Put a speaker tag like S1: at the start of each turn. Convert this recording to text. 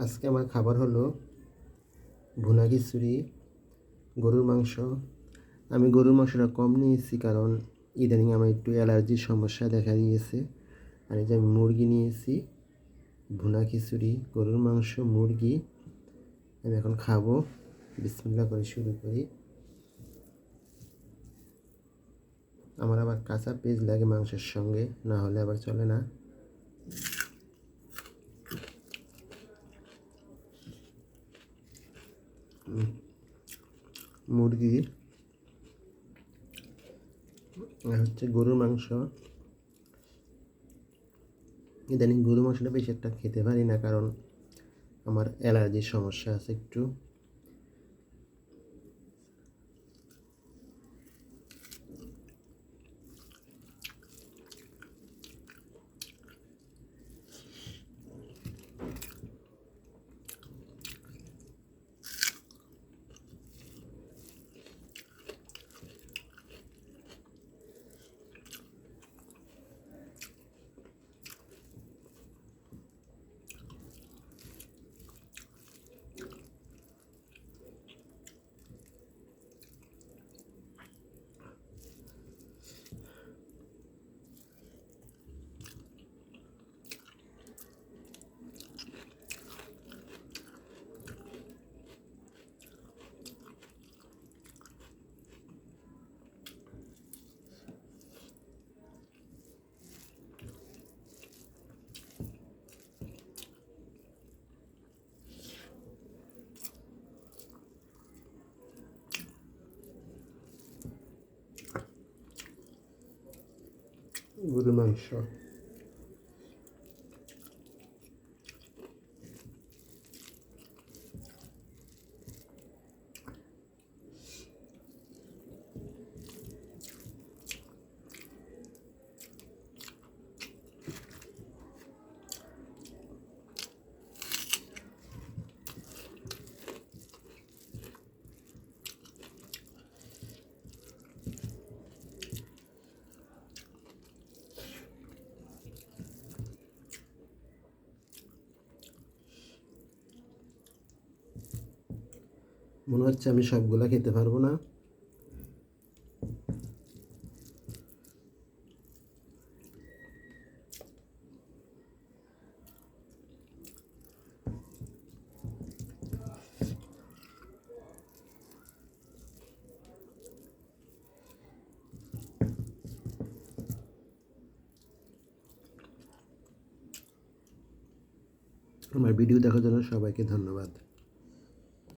S1: আজকে আমার খাবার হলো ভুনা খিচুড়ি, গরুর মাংস। আমি গরুর মাংসটা কম নিয়েছি কারণ ইদানিং আমার একটু অ্যালার্জির সমস্যা দেখা দিয়েছে। আর এই যে আমি মুরগি নিয়েছি, ভুনা খিচুড়ি, গরুর মাংস, মুরগি, আমি এখন খাব। বিসমিল্লা করে শুরু করি। আমার আবার কাঁচা পেঁয়াজ লাগে মাংসের সঙ্গে, না হলে আবার চলে না। মুরগির আর হচ্ছে গরুর মাংস। ইদানিং গরু মাংসটা বেশি একটা খেতে পারি না, কারণ আমার অ্যালার্জির সমস্যা আছে একটু। গরুর মাংস মনে হচ্ছে আমি সবগুলা খেতে পারব না। আমার ভিডিও দেখার জন্য সবাইকে ধন্যবাদ।